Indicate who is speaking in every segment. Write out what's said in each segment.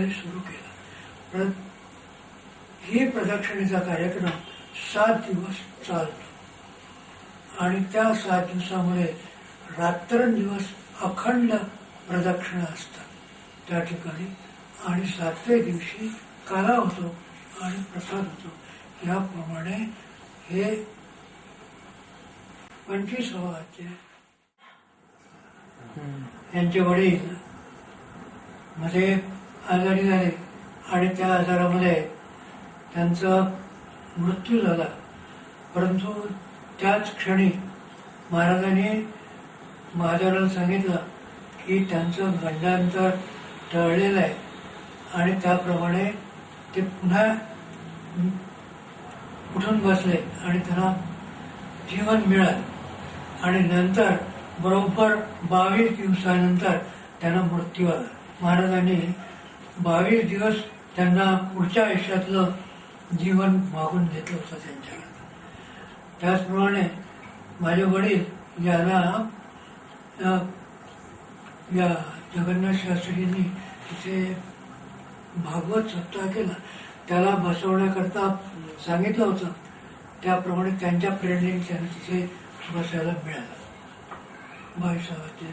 Speaker 1: त्यांनी सुरू केलं. परत ही प्रदक्षिणेचा कार्यक्रम सात दिवस चालतो. आणि त्या सात दिवसामध्ये रात्रंदिवस अखंड प्रदक्षिणा असतात. त्या ठिकाणी आणि सातव्या दिवशी काला होतो आणि प्रसाद होतो. याप्रमाणे हे पंचवीसावा अध्याय. यांचे वडील मध्ये आजारी झाले आणि त्या आजारामध्ये त्यांचा मृत्यू झाला. परंतु त्याच क्षणी महाराजांनी महादेवाला सांगितलं की त्यांचं गंडांतर टळलेलं आहे. आणि त्याप्रमाणे ते पुन्हा उठून बसले आणि त्यांना जीवन मिळालं. आणि नंतर बरोबर बावीस दिवसानंतर त्यांना मृत्यू आला. महाराजांनी बावीस दिवस त्यांना पुढच्या आयुष्यातलं जीवन मागून घेतलं होतं त्यांच्याकडे त्याचप्रमाणे माझे वडील यांना या जगन्नाथ शास्त्रींनी तिथे भागवत सप्ताह केला. त्याला बसवण्याकरता सांगितलं होतं. त्याप्रमाणे त्यांच्या प्रेरणेने त्यांना तिथे बसायला मिळालं. बावीसाव्या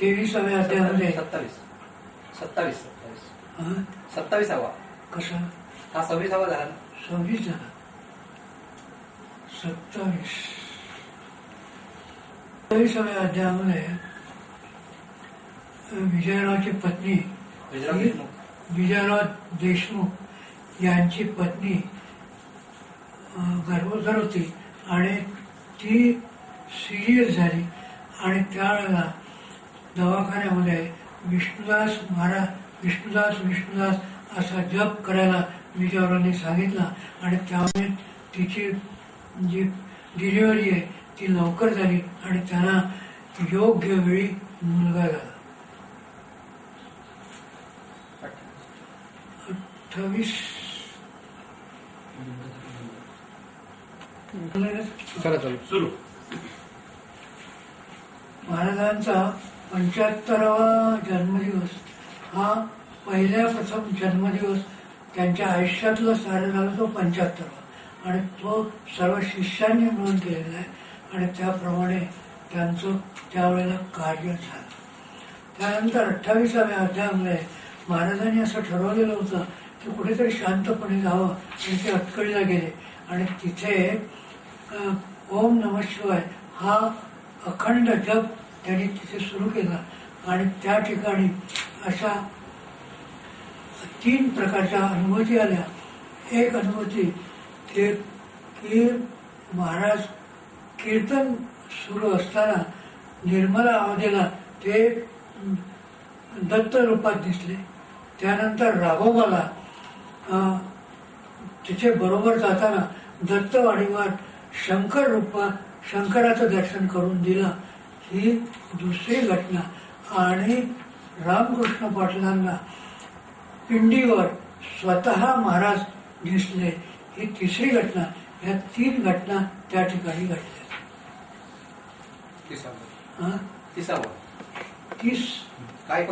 Speaker 1: तेवीसाव्या अध्यायामध्ये
Speaker 2: सत्तावीस सत्तावीस. सत्तावीस. सत्तावीसावा.
Speaker 1: कसा
Speaker 2: हा सव्वीसावा झाला.
Speaker 1: सव्वीस झाला सत्तावीस. सत्तावीसाव्या अध्यायामध्ये विजयरावची पत्नी विजयराव देशमुख. यांची पत्नी अ, गर्भोदर होती आणि ती सिरियस झाली. आणि त्यावेळेला दवाखान्यामध्ये विष्णुदास महाराज विष्णुदास विष्णुदास असा जप करायला विजयरावांनी सांगितला. आणि त्यामुळे तिची जी डिलिव्हरी आहे ती लवकर झाली आणि त्यांना योग्य वेळी मुलगा झाला. अठ्ठावीस.
Speaker 3: चला चालू.
Speaker 4: सुरू.
Speaker 1: महाराजांचा पंच्याहत्तरावा जन्मदिवस. हा पहिल्या प्रथम जन्मदिवस त्यांच्या आयुष्यातला सारं झाला तो पंच्याहत्तरवा. आणि तो सर्व शिष्यांनी मिळून केलेला आहे. आणि त्याप्रमाणे त्यांचं त्यावेळेला कार्य झालं. त्यानंतर अठ्ठावीसाव्या अध्यायामध्ये महाराजांनी असं ठरवलेलं होतं की कुठेतरी शांतपणे जावं. आणि ते अटकळीला गेले. आणि तिथे ओम नम शिवाय हा अखंड जप त्यांनी तिथे सुरू केला. आणि त्या ठिकाणी अशा तीन प्रकारच्या अनुभूती आल्या. एक अनुभूती ते की महाराज कीर्तन सुरू असताना निर्मला अवधीला ते दत्त रूपात दिसले. त्यानंतर राघोबाला अं, तिथे बरोबर जाताना दत्तवाडीवर शंकर रूपात शंकराचं दर्शन करून दिलं. ही दुसरी घटना. आणि रामकृष्ण पाटलांना पिंडीवर स्वतः महाराज दिसले ही तिसरी घटना ह्या तीन घटना त्या ठिकाणी घडल्या.
Speaker 2: तिसावा.
Speaker 1: हं?
Speaker 2: तिसावा.
Speaker 1: तीस?
Speaker 2: काय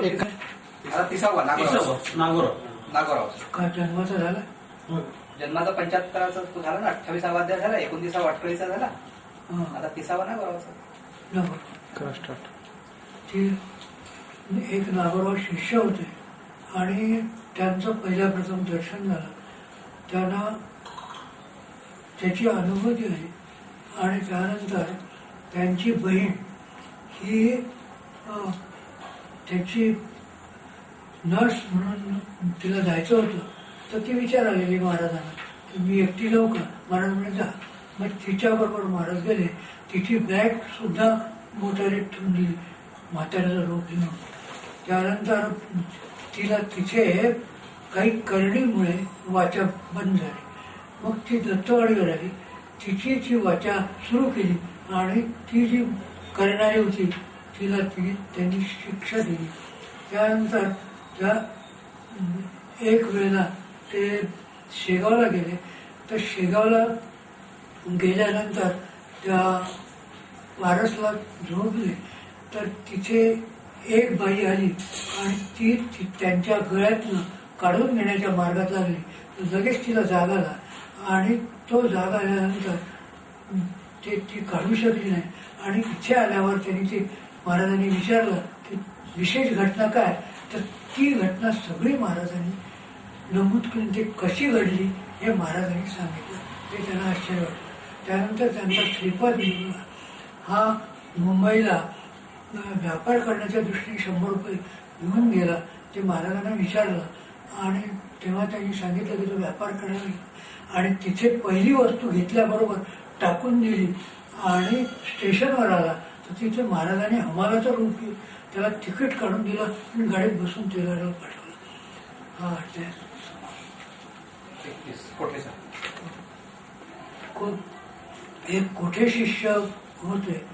Speaker 2: तिसावा नागोराव.
Speaker 1: का जन्माचा झाला?
Speaker 2: जन्माचा पंच्याहत्तराचा तो झाला ना अठ्ठावीसावा अध्याय झाला एकोणतीसावा अठ्ठावीसा झाला.
Speaker 1: हं.
Speaker 2: आता तिसावा नागोरावाचा.
Speaker 1: एक नागोराव शिष्य होते. आणि त्यांचं पहिल्या प्रथम दर्शन झालं. त्यांना त्याची अनुभूती आली आणि त्यानंतर त्यांची बहीण ही त्याची नर्स म्हणून तिला जायचं होतं. तर ती विचार आलेली महाराजांना की मी एकटी जाऊ का महाराज म्हणे जा. मग तिच्याबरोबर महाराज गेले. तिची बॅग सुद्धा मोटारीत ठेवून दिली. म्हाताऱ्याचा रोग घेऊन. त्यानंतर तिला तिथे काही करणीमुळे वाचा बंद झाली. मग ती दत्तवाडीवर आली. तिची जी वाचा सुरू केली आणि ती जी करणारी होती तिला ती त्यांनी शिक्षा दिली. त्यानंतर त्या एक वेळेला ते शेगावला गेले. तर शेगावला गेल्यानंतर त्या वारसला झोपले. तर तिथे एक बाई आली आणि ती त्यांच्या गळ्यातनं काढून नेण्याच्या मार्गात लागली. तर लगेच तिला जागा आला आणि तो जागा आल्यानंतर ते ती काढू शकली नाही. आणि इथे आल्यावर त्यांनी ते महाराजांनी विचारलं की विशेष घटना काय? तर ती घटना सगळी महाराजांनी नमूद करून ते कशी घडली हे महाराजांनी सांगितलं. ते त्यांना आश्चर्य वाटलं. त्यानंतर त्यांचा श्रीपाद हा मुंबईला व्यापार करण्याच्या दृष्टीने शंभर रुपये घेऊन गेला. ते महाराजांना विचारलं. आणि तेव्हा त्यांनी सांगितलं की तो व्यापार नाही. आणि तिथे पहिली वस्तू घेतल्याबरोबर टाकून दिली. आणि स्टेशनवर आला. तर तिथे महाराजांनी आम्हाला तर रूप त्याला तिकीट काढून दिलं आणि गाडीत बसून तेलाला पाठवलं. हा को- एक कोठे शिष्य होते.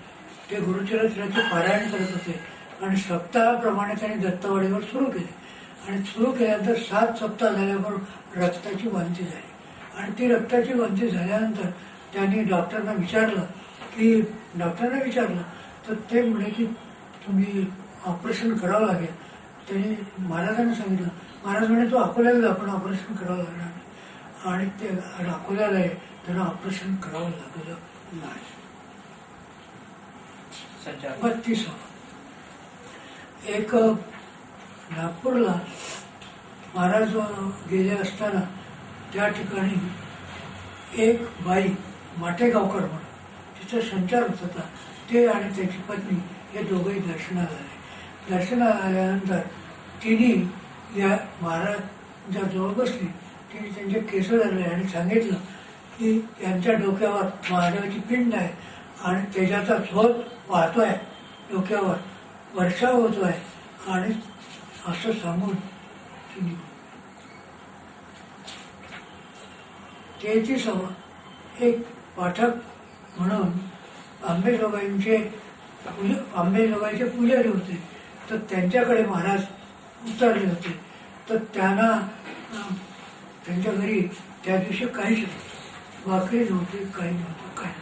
Speaker 1: ते गुरुचरित्राचे पारायण करत होते. आणि सप्ताहाप्रमाणे त्यांनी दत्तवाडीवर सुरू केले. आणि सुरू केल्यानंतर सात सप्ताह झाल्यावर रक्ताची वांती झाली. आणि ती रक्ताची वांती झाल्यानंतर त्यांनी डॉक्टरना विचारलं की डॉक्टरना विचारलं तर ते म्हणे की तुम्ही ऑपरेशन करावं लागेल. त्यांनी महाराजांना सांगितलं महाराज म्हणे तो अकोल्याला आपण ऑपरेशन करावं लागणार आणि ते अकोल्याला आहे त्यांना ऑपरेशन करावं लागलं नाही. बत्तीस एक नागपूरला महाराज गेले असताना त्या ठिकाणी एक बाई माटेगावकर म्हणून तिचा संचार होत होता. ते आणि त्याची पत्नी हे दोघंही दर्शनाला आले दर्शनाला आल्यानंतर तिने या महाराजांच्या जवळ बसली. तिने त्यांचे केस धरले आणि सांगितलं की यांच्या डोक्यावर महादेवाची पिंड आहे आणि त्याच्याचा झोत वाहतोय डोक्यावर वर्षा होतोय आणि असं सांगून तिने सभा एक पाठक म्हणून आंबेजोगाईंचे आंबेजोगाईचे पुजारी होते. तर त्यांच्याकडे महाराज उतरले होते. तर त्यांना त्यांच्या घरी त्या दिवशी काहीच नव्हतं भाकरी नव्हती काही नव्हतं. काय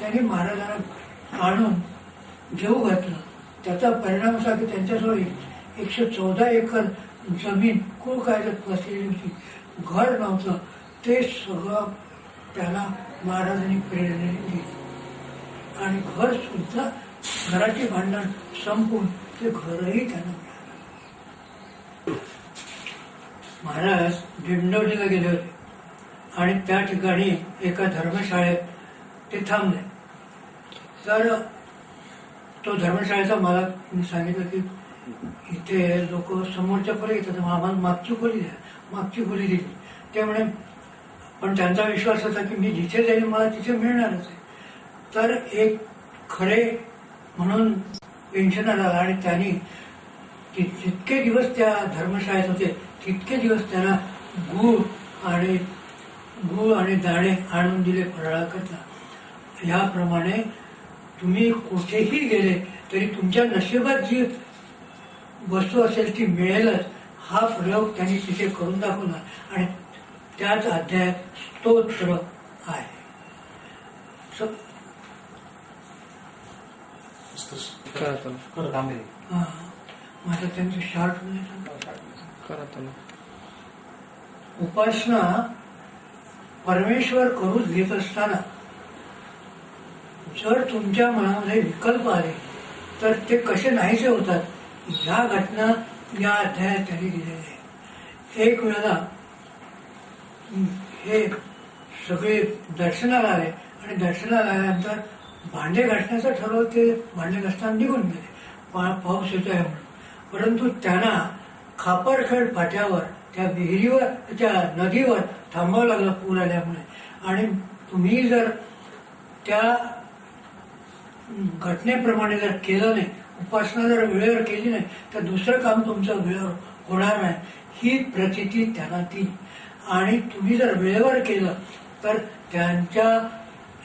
Speaker 1: त्यांनी महाराजांना आणून घेऊ घातलं. त्याचा परिणाम असा की त्यांच्याजवळ एकशे चौदा एकर जमीन कुळ कायद्यात बसलेली होती. घर नव्हतं. ते सगळं त्याला महाराजांनी प्रेरणा दिली. आणि घर सुद्धा घराची भांडण संपून ते घरही त्यांना मिळालं. महाराज भिमडवलीला गेले होते. आणि त्या ठिकाणी एका धर्मशाळेत ते थांबले. तर तो धर्मशाळेचा मला मी सांगितलं की इथे लोक समोरच्या खोली येतात. आम्हाला मागची खोली द्या. मागची खोली दिली. ते म्हणे पण त्यांचा विश्वास होता की मी जिथे जाईल मला तिथे मिळणारच आहे. तर एक खडे म्हणून पेन्शनर आला आणि त्यांनी जितके दिवस त्या धर्मशाळेत होते तितके दिवस त्यांना गूळ आणि गूळ आणि दाणे आणून दिले फराळाकरता याप्रमाणे तुम्ही कुठेही गेले तरी तुमच्या नशिबात जी वस्तू असेल ती मिळेलच हा प्रयोग त्यांनी तिथे करून दाखवला. आणि त्याच अध्यायात स्तोत्र आहे.
Speaker 3: करा
Speaker 1: हा. माझं त्यांचं शॉर्ट
Speaker 3: करा
Speaker 1: उपासना परमेश्वर करून घेत असताना जर तुमच्या मनामध्ये विकल्प आले. तर ते कसे नाहीसे होतात? ह्या घटना या अध्यायात त्यांनी दिलेल्या आहे एक वेळेला हे सगळे दर्शनाला आले आणि दर्शनाला आल्यानंतर भांडे घासण्याचं ठरवलं ते भांडे घासताना निघून गेले. पा- पाऊस येतो आहे म्हणून. परंतु त्यांना खापरखेड फाट्यावर त्या विहिरीवर त्या नदीवर थांबावं लागलं पूर आल्यामुळे. आणि तुम्ही जर त्या घटनेप्रमाणे जर केलं नाही उपासना जर वेळेवर केली नाही तर दुसरं काम तुमचं वेळेवर होणार नाही. ही प्रचिती त्यांना ती. आणि तुम्ही जर वेळेवर केलं तर त्यांच्या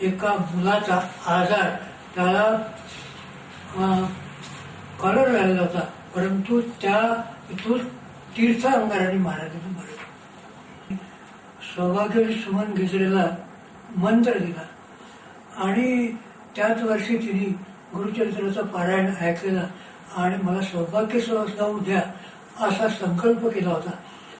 Speaker 1: एका मुलाचा आजार त्याला कलर झालेला होता. परंतु त्या इथून तीर्थ अंगाराने महाराजांनी बरं सौभाग्य सुमन गिजरेला मंत्र दिला. आणि त्याच वर्षी तिने गुरुचरित्राचं पारायण ऐकलेलं आणि मला सौभाग्य सुद्धा द्या असा संकल्प केला होता.